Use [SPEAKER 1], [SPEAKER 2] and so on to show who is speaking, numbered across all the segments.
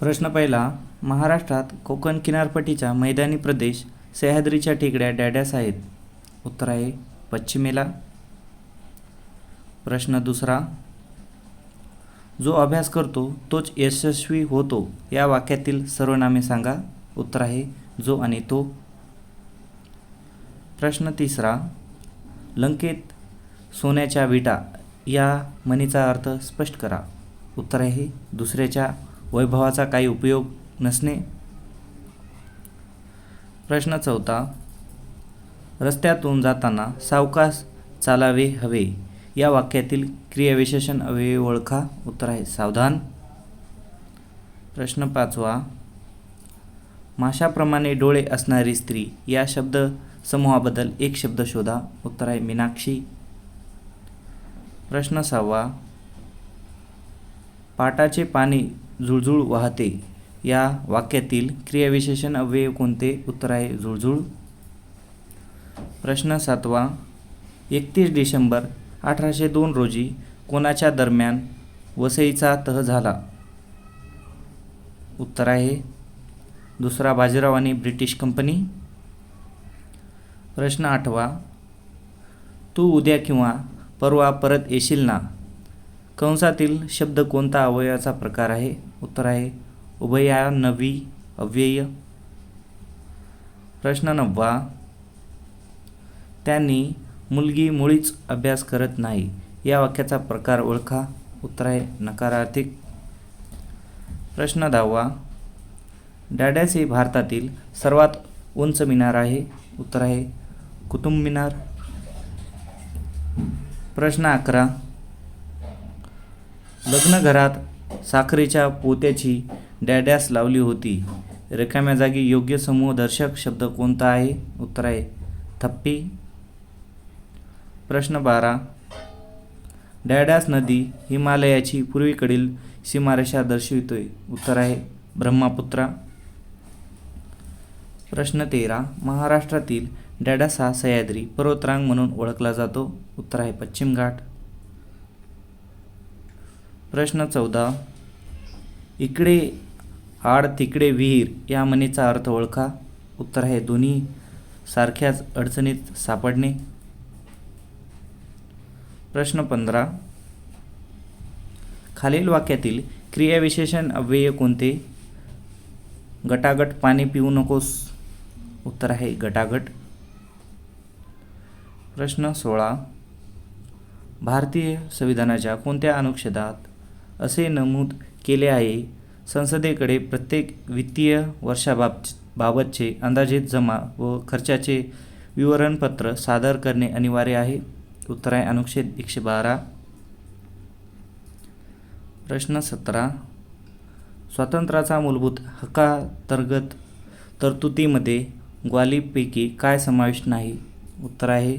[SPEAKER 1] प्रश्न पहिला महाराष्ट्रात कोकण किनारपट्टीचा मैदानी प्रदेश सह्याद्रीच्या टेकड्या डॅड्यास आहेत. उत्तर आहे पश्चिमेला. प्रश्न दुसरा जो अभ्यास करतो तोच यशस्वी होतो या वाक्यातील सर्वनामे सांगा. उत्तर आहे जो आणि तो. प्रश्न तिसरा लंकेत सोन्याच्या विटा या म्हणीचा अर्थ स्पष्ट करा. उत्तर आहे दुसऱ्याच्या वैभवाचा काही उपयोग नसणे. प्रश्न चौथा रस्त्यातून जाताना सावकाश चालावे हवे. या वाक्यातील क्रियाविशेषण अव्यय ओळखा उत्तर आहे सावधान. प्रश्न पाचवा माशाप्रमाणे डोळे असणारी स्त्री या शब्द समूहाबद्दल एक शब्द शोधा उत्तर आहे मीनाक्षी. प्रश्न सहावा पाटाचे पाणी झुळझुळ वाहते. या वाक्यातील क्रियाविशेषण अव्यय कोणते? उत्तर आहे झुळझुळ. प्रश्न सातवा. एकतीस डिसेंबर अठराशे दोन रोजी कोणाच्या दरम्यान वसईचा तह झाला? उत्तर आहे दुसरा बाजीराव आणि ब्रिटिश कंपनी. प्रश्न आठवा. तू उद्या किंवा परवा परत येशील ना? कंसातील शब्द कोणता अवयवाचा प्रकार आहे? उत्तर आहे उभया नवी अव्यय. प्रश्न नववा. त्यांनी मुलगी मुळीच अभ्यास करत नाही या वाक्याचा प्रकार ओळखा. उत्तर आहे नकारार्थिक प्रश्न दहावा. डॅडॅस हे भारतातील सर्वात उंच मिनार आहे. उत्तर आहे कुतुब मिनार. प्रश्न अकरा. लग्नघरात साखरेच्या पोत्याची डॅडॅस लावली होती. रिकाम्या जागी योग्य समूहदर्शक शब्द कोणता आहे? उत्तर आहे थप्पी. प्रश्न बारा. डॅडॅस नदी हिमालयाची पूर्वेकडील सीमारेषा दर्शवितोय. उत्तर आहे ब्रह्मपुत्रा. प्रश्न तेरा. महाराष्ट्रातील डॅडास हा सह्याद्री पर्वतरांग म्हणून ओळखला जातो. उत्तर आहे पश्चिम घाट. प्रश्न चौदा. इकडे आड तिकडे विहीर या म्हणीचा अर्थ ओळखा. उत्तर आहे दोन्ही सारख्याच अडचणीत सापडणे. प्रश्न पंधरा. खालील वाक्यातील क्रियाविशेषण अव्यय कोणते? गटागट पाणी पिऊ नकोस. उत्तर आहे गटागट. प्रश्न सोळा. भारतीय संविधानाच्या कोणत्या अनुच्छेदात असे नमूद केले आहे. संसदेकडे प्रत्येक वित्तीय वर्षाबाब बाबतचे अंदाजित जमा व खर्चाचे विवरणपत्र सादर करणे अनिवार्य आहे. उत्तर आहे अनुच्छेद एकशे बारा. प्रश्न सतरा. स्वातंत्र्याचा मूलभूत हक्कांतर्गत तरतुदीमध्ये ग्वालीपैकी काय समावेश नाही? उत्तर आहे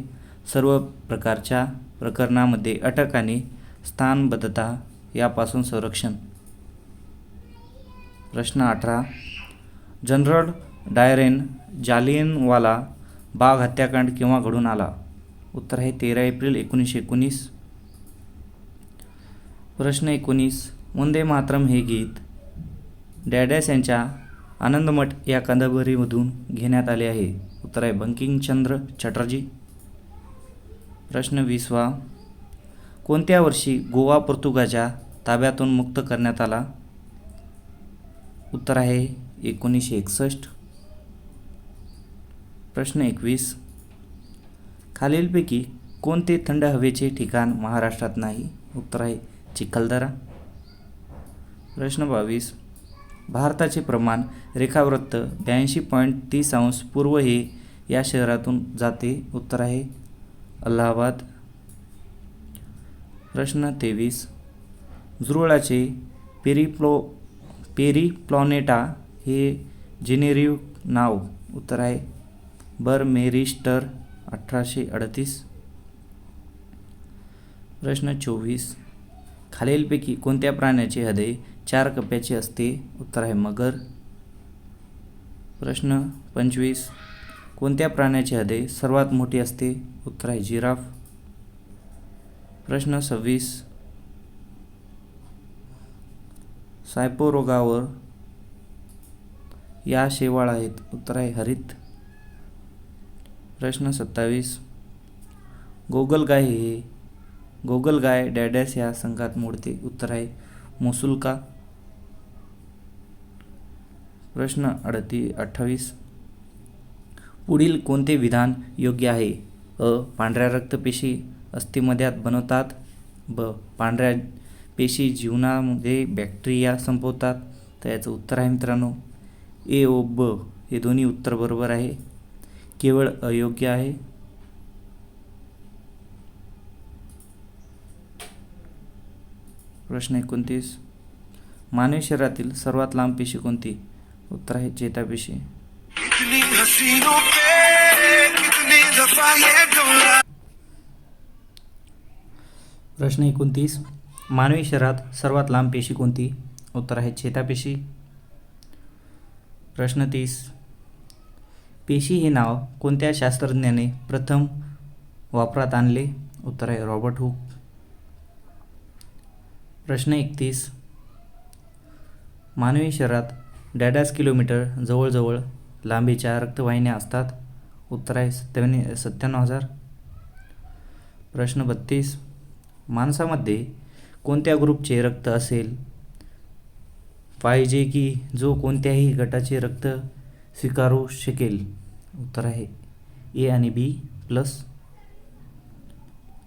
[SPEAKER 1] सर्व प्रकारच्या प्रकरणामध्ये अटक आणि स्थानबद्धता यापासून संरक्षण. प्रश्न अठरा. जनरल डायरेन जालियनवाला बाग हत्याकांड केव्हा घडून आला? उत्तर आहे तेरा एप्रिल एकोणीसशे एकोणीस. प्रश्न एकोणीस. वंदे मातरम हे गीत डॅडॅस यांच्या आनंदमठ या कादंबरीमधून घेण्यात आले आहे. उत्तर आहे बंकिमचंद्र चटर्जी. प्रश्न विसवा. कोणत्या वर्षी गोवा पोर्तुगाच्या ताब्यातून मुक्त करण्यात आला. उत्तर आहे एकोणीसशे एकसष्ट. प्रश्न एकवीस. खालीलपैकी कोणते थंड हवेचे ठिकाण महाराष्ट्रात नाही? उत्तर आहे चिखलदरा. प्रश्न बावीस. भारताचे प्रमाण रेखावृत्त ब्याऐंशी पॉईंट तीस अंश पूर्व हे या शहरातून जाते. उत्तर आहे अलाहाबाद. प्रश्न तेवीस. जुरळाचे पेरिप्लो पेरिप्लॉनेटा हे जेनेरिव नाव. उत्तर आहे. बरमेरिस्टर अठराशे अडतीस. प्रश्न चोवीस. खालीलपैकी कोणत्या प्राण्याचे हृदय चार कप्प्याचे असते? उत्तर आहे मगर. प्रश्न पंचवीस. कोणत्या प्राण्याचे हृदय सर्वात मोठे असते? उत्तर आहे जिराफ. प्रश्न सव्वीस. सायपोरोगावर या शेवाळ आहेत. उत्तर आहे हरित. प्रश्न सत्तावीस. गोगलगाय हे गोगलगाय डॅडॅस या संघात मोडते. उत्तर आहे मुसुलका. प्रश्न अडती अठ्ठावीस. पुढील कोणते विधान योग्य आहे? अ. पांढऱ्या रक्तपेशी अस्थिमध्यात बनवतात. ब. पांढऱ्या पेशी जीवनामध्ये बॅक्टेरिया संपवतात. तर याचं उत्तर आहे मित्रांनो ए ओ ब. हे दोन्ही उत्तर बरोबर आहे. केवळ अयोग्य आहे. प्रश्न एकोणतीस. मानवी शरीरातील सर्वात लांब पेशी कोणती? उत्तर आहे चेतापेशी. प्रश्न एकोणतीस. मानवी शरीरात सर्वात लांब पेशी कोणती? उत्तर आहे चेतापेशी प्रश्न तीस. पेशी हे नाव कोणत्या शास्त्रज्ञाने प्रथम वापरात आणले? उत्तर आहे रॉबर्ट हुक. प्रश्न एकतीस. मानवी शरीरात डॅडास किलोमीटर जवळजवळ लांबीच्या रक्तवाहिन्या असतात. उत्तर आहे सत्त्याण्णव सत्त्याण्णव हजार. प्रश्न बत्तीस. माणसामध्ये कोणत्या ग्रुपचे रक्त असेल? पाहिजे की जो कोणत्याही गटाचे रक्त स्वीकारू शकेल. उत्तर आहे ए आणि बी प्लस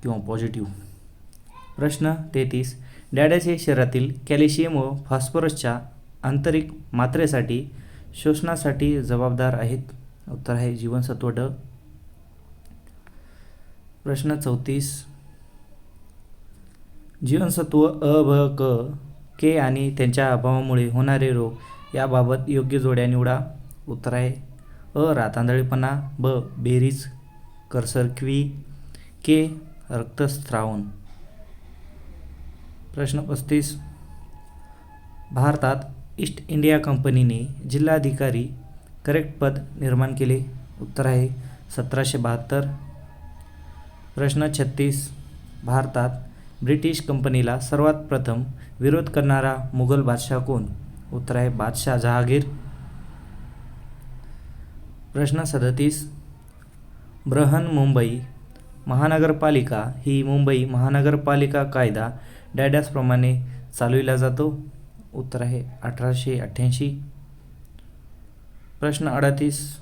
[SPEAKER 1] किंवा पॉझिटिव्ह. प्रश्न तेहतीस. डॅडॅस हे शरीरातील कॅल्शियम व फॉस्फरसच्या आंतरिक मात्रेसाठी शोषणासाठी जबाबदार आहेत. उत्तर आहे जीवनसत्व ड. प्रश्न चौतीस. जीवनसत्व अ भ क के आणि त्यांच्या अभावामुळे होणारे रोग याबाबत योग्य जोड्या निवडा. उत्तर आहे अ. रातांदळीपणा ब. बेरीज करसरक्वी के. रक्तस्रावण प्रश्न पस्तीस. भारतात ईस्ट इंडिया कंपनीने जिल्हाधिकारी करेक्ट पद निर्माण केले. उत्तर आहे सतराशे बहात्तर. प्रश्न छत्तीस. भारतात ब्रिटिश कंपनीला सर्वात प्रथम विरोध करणारा मुघल बादशाह कोण? उत्तर आहे बादशाह जहागीर. प्रश्न सदतीस. ब्रहन मुंबई महानगरपालिका ही मुंबई महानगरपालिका कायदा डॅडॅसप्रमाणे चालविला जातो. उत्तर आहे अठराशे अठ्ठ्याऐंशी. प्रश्न अडतीस.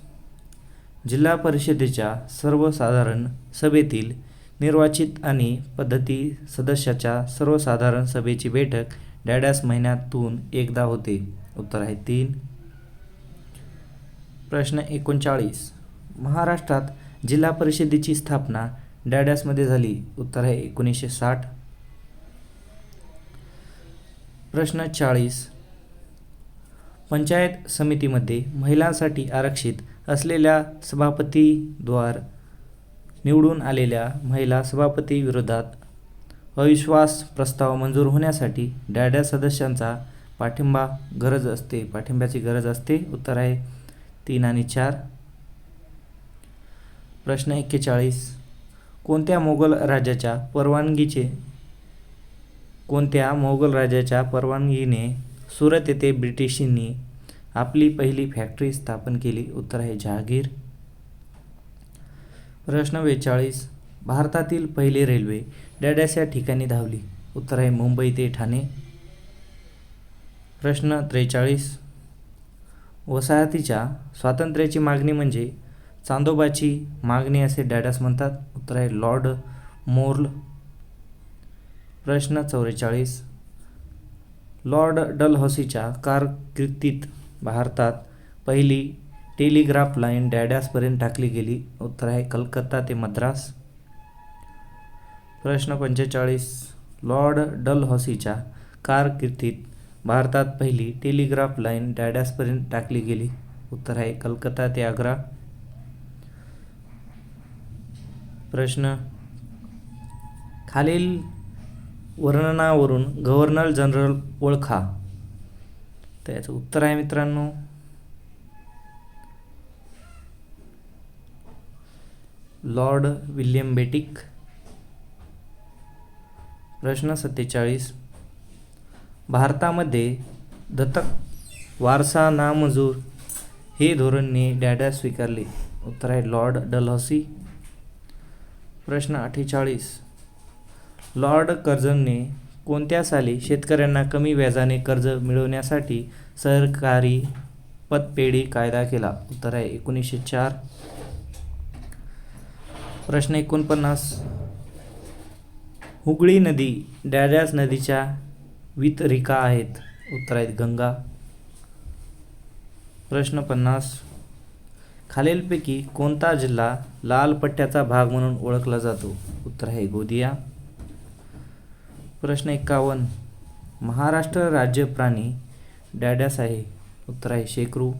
[SPEAKER 1] जिल्हा परिषदेच्या सर्वसाधारण सभेतील निर्वाचित आणि पद्धती सदस्याच्या सर्वसाधारण सभेची बैठक डॅडॅस महिन्यातून एकदा होते. उत्तर आहे तीन. प्रश्न एकोणचाळीस. महाराष्ट्रात जिल्हा परिषदेची स्थापना डॅडॅसमध्ये झाली. उत्तर आहे एकोणीसशे साठ. प्रश्न चाळीस. पंचायत समितीमध्ये महिलांसाठी आरक्षित असलेल्या सभापतीद्वार निवडून आलेल्या महिला सभापतीविरोधात अविश्वास प्रस्ताव मंजूर होण्यासाठी डॅड्या सदस्यांचा पाठिंबा गरज असते. पाठिंब्याची गरज असते. उत्तर आहे तीन आणि चार. प्रश्न एक्केचाळीस. कोणत्या मोगल राजाच्या परवानगीचे कोणत्या मोगल राजाच्या परवानगीने सुरत येथे ब्रिटिशांनी आपली पहिली फॅक्टरी स्थापन केली? उत्तर आहे जहागीर. प्रश्न बेचाळीस. भारतातील पहिली रेल्वे डॅडॅस या ठिकाणी धावली. उत्तर आहे मुंबई ते ठाणे. प्रश्न त्रेचाळीस. वसाहतीच्या स्वातंत्र्याची मागणी म्हणजे चांदोबाची मागणी असे डॅडॅस म्हणतात. उत्तर आहे लॉर्ड मोर्ल. प्रश्न चौवेचाळीस. लॉर्ड डलहौसीच्या कारकिर्दीत भारतात पहिली टेलिग्राफ लाईन डॅडॅसपर्यंत टाकली गेली. उत्तर आहे कलकत्ता ते मद्रास. प्रश्न पंचेचाळीस. लॉर्ड डलहॉसीच्या कारकिर्दीत भारतात पहिली टेलिग्राफ लाईन डॅडॅसपर्यंत टाकली गेली. उत्तर आहे कलकत्ता ते आग्रा. प्रश्न खालील वर्णनावरून गव्हर्नर जनरल ओळखा. तर याचं उत्तर आहे मित्रांनो. Lord William Bentinck. प्रश्न सत्तेचाळीस. भारतामध्ये दत्तक वारसा नामजूर हे धोरणने डॅडा स्वीकारले. उत्तर आहे लॉर्ड डलहसी. प्रश्न अठ्ठेचाळीस. लॉर्ड कर्जनने कोणत्या साली शेतकऱ्यांना कमी व्याजाने कर्ज मिळवण्यासाठी सरकारी पतपेढी कायदा केला? उत्तर आहे एकोणीसशे चार. प्रश्न एकोणपन्नास. हुगळी नदी डॅडॅस नदीच्या वितरिका आहेत. उत्तर आहेत गंगा. प्रश्न पन्नास. खालीलपैकी कोणता जिल्हा लाल पट्ट्याचा भाग म्हणून ओळखला जातो? उत्तर आहे गोदिया. प्रश्न एकावन्न. महाराष्ट्र राज्य प्राणी डॅडॅस आहे. उत्तर आहे शेकरू.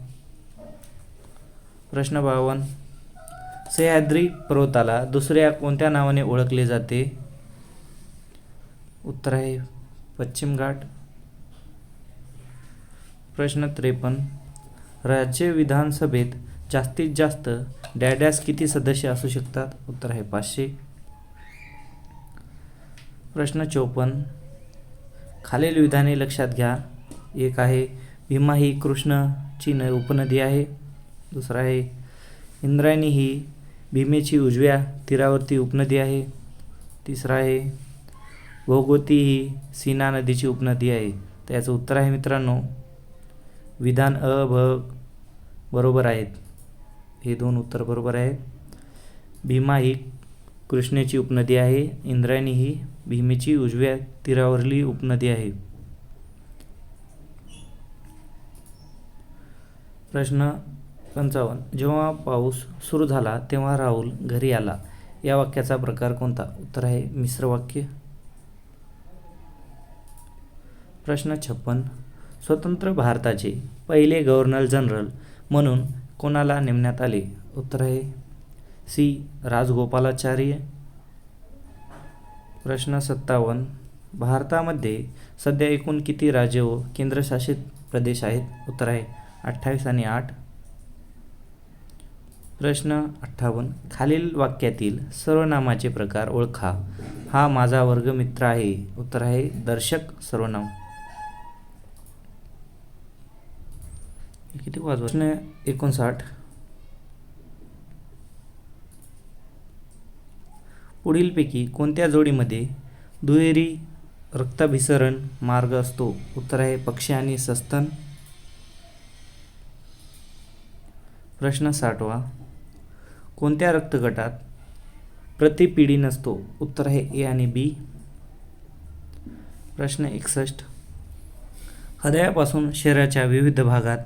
[SPEAKER 1] प्रश्न बावन्न. सह्याद्री पर्वताला दुसऱ्या कोणत्या नावाने ओळखले जाते? उत्तर आहे पश्चिम घाट. प्रश्न त्रेपन्न. राज्य विधानसभेत जास्तीत जास्त डॅडॅस किती सदस्य असू शकतात? उत्तर आहे पाचशे. प्रश्न चौपन्न. खालील विधाने लक्षात घ्या. एक आहे भीमा ही कृष्णची न उपनदी आहे. दुसरा आहे इंद्रायणी ही भीमेची उजव्या तीरावरती उपनदी आहे. तिसरा आहे. भोगवती ही सीना नदीची उपनदी आहे. तर याचं उत्तर आहे मित्रांनो विधान अ भ बरोबर आहेत. हे दोन उत्तर बरोबर आहेत भीमा ही कृष्णेची उपनदी आहे. इंद्रायणी ही भीमेची उजव्या तीरावरली उपनदी आहे. प्रश्न पंचावन्न. जेव्हा पाऊस सुरू झाला तेव्हा राहुल घरी आला. या वाक्याचा प्रकार कोणता? उत्तर आहे मिश्र वाक्य. प्रश्न छप्पन. स्वतंत्र भारताचे पहिले गव्हर्नर जनरल म्हणून कोणाला नेमण्यात आले? उत्तर आहे सी. राजगोपालाचार्य. प्रश्न सत्तावन्न. भारतामध्ये सध्या एकूण किती राज्य व केंद्रशासित प्रदेश आहेत? उत्तर आहे अठ्ठावीस आणि आठ. प्रश्न अठ्ठावन्न. खालील वाक्यातील सर्वनामाचे प्रकार ओळखा. हा माझा वर्गमित्र आहे. उत्तर आहे दर्शक सर्वनाम. किती वाजवा? प्रश्न एकोणसाठ. पुढीलपैकी कोणत्या जोडीमध्ये दुहेरी रक्ताभिसरण मार्ग असतो? उत्तर आहे पक्षी आणि सस्तन. प्रश्न साठवा. कोणत्या रक्तगटात प्रतिपिढी नसतो? उत्तर आहे ए आणि बी. प्रश्न एकसष्ट. हृदयापासून शरीराच्या विविध भागात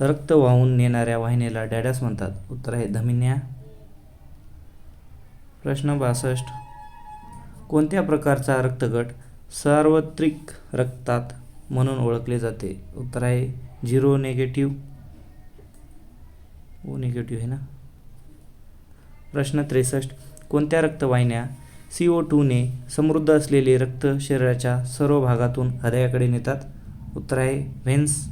[SPEAKER 1] रक्त वाहून नेणाऱ्या वाहिनीला डॅडस म्हणतात. उत्तर आहे धमिन्या. प्रश्न बासष्ट. कोणत्या प्रकारचा रक्तगट सार्वत्रिक रक्तात म्हणून ओळखले जाते? उत्तर आहे झिरो नेगेटिव्ह. ओ निगेटिव्ह आहे ना? प्रश्न त्रेसष्ट. कोणत्या रक्तवाहिन्या सी ओ टूने समृद्ध असलेले रक्त शरीराच्या सर्व भागातून हृदयाकडे नेतात? उत्तर आहे व्हेन्स.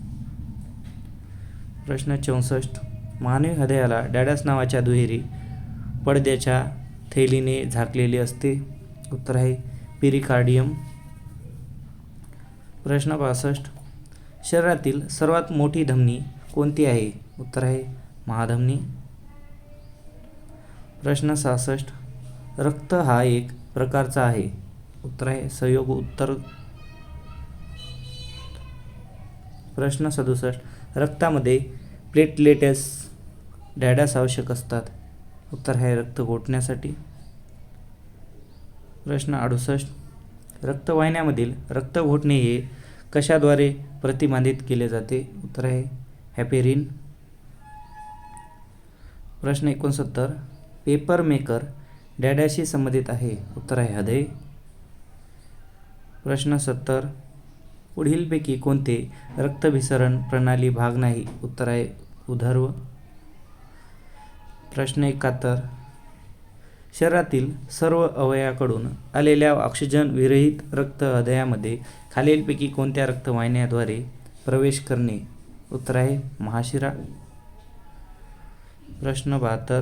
[SPEAKER 1] प्रश्न चौसष्ट. मानवी हृदयाला डॅडस नावाच्या दुहेरी पडद्याच्या थैलीने झाकलेले असते. उत्तर आहे पेरिकार्डियम. प्रश्न बासष्ट. शरीरातील सर्वात मोठी धमनी कोणती आहे? उत्तर आहे महाधमनी. प्रश्न सहासष्ट. रक्त हा एक प्रकारचा आहे. उत्तर आहे संयोग उत्तर. प्रश्न सदुसष्ट. रक्तामध्ये प्लेटलेटेस डॅडॅस आवश्यक असतात. उत्तर आहे रक्त गोठण्यासाठी. प्रश्न अडुसष्ट. रक्तवाहिन्यामधील रक्त घोटणे हे कशाद्वारे प्रतिबंधित केले जाते? उत्तर आहे हॅपेरिन. प्रश्न एकोणसत्तर. पेपर मेकर संबंधित आहे. उत्तर आहे हृदय. प्रश्न सत्तर. पुढीलपैकी कोणते रक्तभिसरण प्रणाली भाग नाही? उत्तर आहे उधर्व. प्रश्न एकाहत्तर. शरीरातील सर्व अवयवाकडून आलेल्या ऑक्सिजन विरहित रक्त हृदयामध्ये खालीलपैकी कोणत्या रक्तवाहिन्याद्वारे प्रवेश करणे? उत्तर आहे महाशिरा. प्रश्न बहात्तर.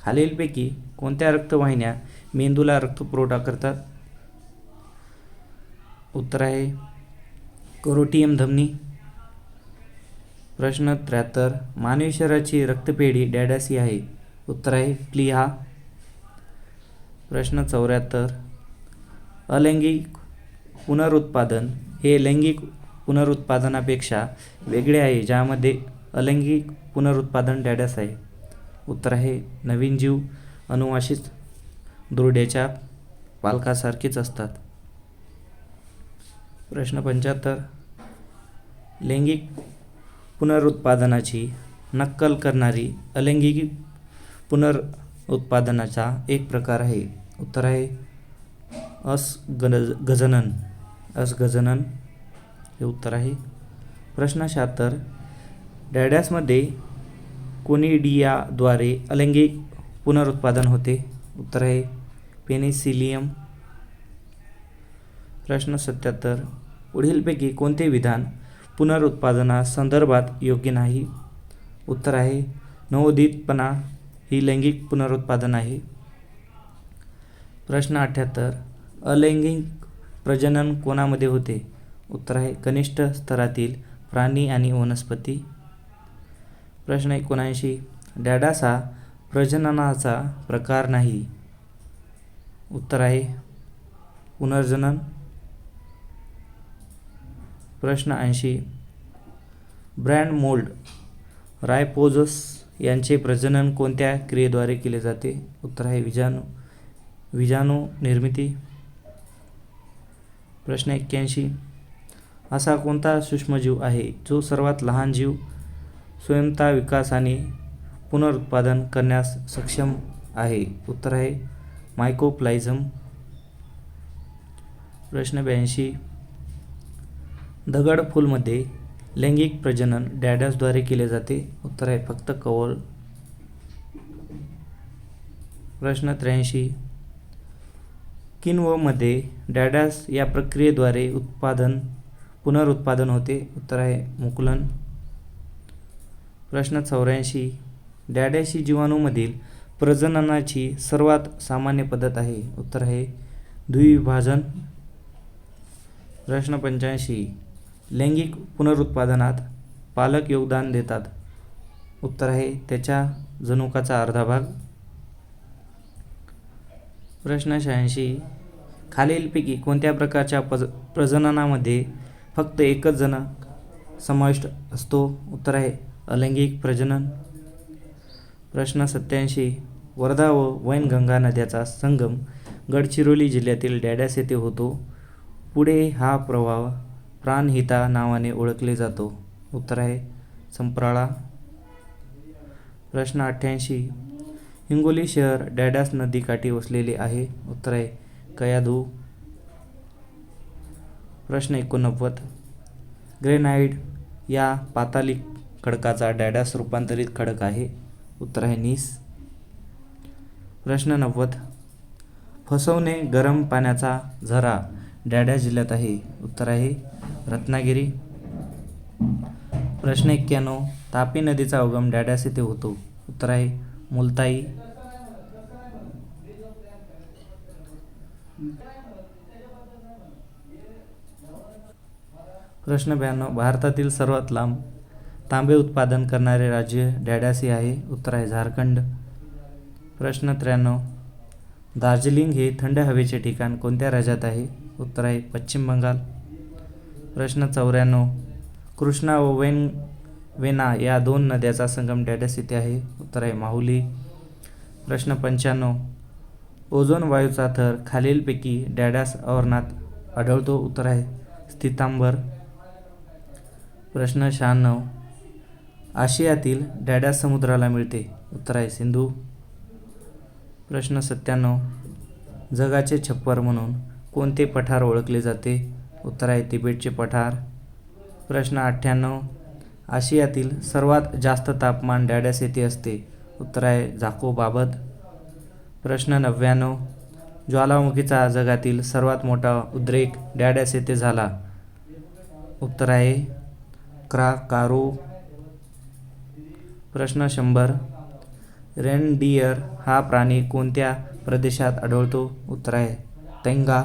[SPEAKER 1] खालीलपैकी कोणत्या रक्तवाहिन्या मेंदूला रक्तपुरवठा करतात? उत्तर आहे करोटियम धमनी. प्रश्न त्र्याहत्तर मानवी शरीराची रक्तपेढी डॅडासी आहे. उत्तर आहे प्लीहा प्रश्न चौऱ्याहत्तर अलैंगिक पुनरुत्पादन हे लैंगिक पुनरुत्पादनापेक्षा वेगळे आहे ज्यामध्ये अलैंगिक पुनरुत्पादन डॅडस आहे. उत्तर आहे नवीन जीव अनुवांशिक दुर्ड्याच्या पालकासारखेच असतात. प्रश्न पंच्याहत्तर. लैंगिक पुनरुत्पादनाची नक्कल करणारी अलैंगिक पुनरुत्पादनाचा एक प्रकार आहे. उत्तर आहे असगन गजनन. असगजनन हे उत्तर आहे. प्रश्न शहात्तर. डॅडॅसमध्ये कोनिडियाद्वारे अलैंगिक पुनरुत्पादन होते. उत्तर आहे पेनिसिलियम. प्रश्न सत्याहत्तर. पुढीलपैकी कोणते विधान पुनरुत्पादना संदर्भात योग्य नाही? उत्तर आहे नवोदितपणा ही लैंगिक पुनरुत्पादन आहे. प्रश्न अठ्ठ्याहत्तर अलैंगिक प्रजनन कोणामध्ये होते? उत्तर आहे कनिष्ठ स्तरातील प्राणी आणि वनस्पती. प्रश्न एकोणऐंशी. डॅडास हा प्रजननाचा प्रकार नाही. उत्तर आहे पुनर्जनन. प्रश्न ऐंशी. Brand mould. रायपोजस यांचे प्रजनन कोणत्या क्रियेद्वारे केले जाते? उत्तर आहे विजाणू. विजाणू निर्मिती. प्रश्न एक्क्याऐंशी. असा कोणता सूक्ष्मजीव आहे जो सर्वात लहान जीव स्वयंता विकास आणि पुनरुत्पादन करण्यास सक्षम आहे. उत्तर आहे मायकोप्लाझम प्रश्न ब्याऐंशी. दगड फूलमध्ये लैंगिक प्रजनन डॅडसद्वारे केले जाते. उत्तर आहे फक्त कवळ प्रश्न त्र्याऐंशी. किनवमध्ये डॅडॅस या प्रक्रियेद्वारे उत्पादन पुनरुत्पादन होते. उत्तर आहे मुकुलन. प्रश्न चौऱ्याऐंशी. डॅडॅशी जीवाणूमधील प्रजननाची सर्वात सामान्य पद्धत आहे. उत्तर आहे द्विविभाजन. प्रश्न पंच्याऐंशी. लैंगिक पुनरुत्पादनात पालक योगदान देतात. उत्तर आहे त्याच्या जनुकाचा अर्धा भाग प्रश्न शहाऐंशी. खालीलपैकी कोणत्या प्रकारच्या पज प्रजननामध्ये फक्त एकच जनक समाविष्ट असतो? उत्तर आहे अलैंगिक प्रजनन प्रश्न सत्याऐंशी वर्धा व वैनगंगा नद्याचा संगम गडचिरोली जिल्ह्यातील डॅडॅस येथे होतो. पुढे हा प्रवाह प्राणहिता नावाने ओळखले जातो. उत्तर आहे संप्राळा. प्रश्न अठ्ठ्याऐंशी हिंगोली शहर डॅडॅस नदीकाठी वसलेले आहे. उत्तर आहे कयाधू. प्रश्न एकोणनव्वद ग्रेनाईड या पातालिक खडकाचा डॅडॅस रूपांतरित खडक आहे. उत्तर आहे नीस. प्रश्न नव्वद. फसवणे गरम पाण्याचा झरा डॅड्या जिल्ह्यात आहे. उत्तर आहे रत्नागिरी. प्रश्न एक्क्याण्णव. तापी नदीचा उगम डॅडॅस येथे होतो. उत्तर आहे मुलताई. प्रश्न ब्याण्णव. भारतातील सर्वात लांब तांबे उत्पादन करणारे राज्य डॅडॅसी आहे उत्तर आहे झारखंड. प्रश्न त्र्याण्णव. दार्जिलिंग हे थंड हवेचे ठिकाण कोणत्या राज्यात आहे? उत्तर आहे पश्चिम बंगाल. प्रश्न चौऱ्याण्णव. कृष्णा व वेन वेना या दोन नद्याचा संगम डॅडस येथे आहे उत्तर आहे माहुली. प्रश्न पंच्याण्णव. ओझोन वायूचा थर खालीलपैकी डॅडास आवरणात आढळतो उत्तर आहे स्थितांबर. प्रश्न शहाण्णव. आशियातील डॅडॅस समुद्राला मिळते. उत्तर आहे सिंधू. प्रश्न सत्त्याण्णव. जगाचे छप्पर म्हणून कोणते पठार ओळखले जाते? उत्तर आहे तिबेटचे पठार. प्रश्न अठ्ठ्याण्णव. आशियातील सर्वात जास्त तापमान डॅडॅस येथे असते. उत्तर आहे झाकोबाबत प्रश्न नव्याण्णव. ज्वालामुखीचा जगातील सर्वात मोठा उद्रेक डॅडॅस येथे झाला. उत्तर आहे क्राकारो. प्रश्न शंभर. रेनडियर हा प्राणी कोणत्या प्रदेशात आढळतो? उत्तर आहे तेंगा.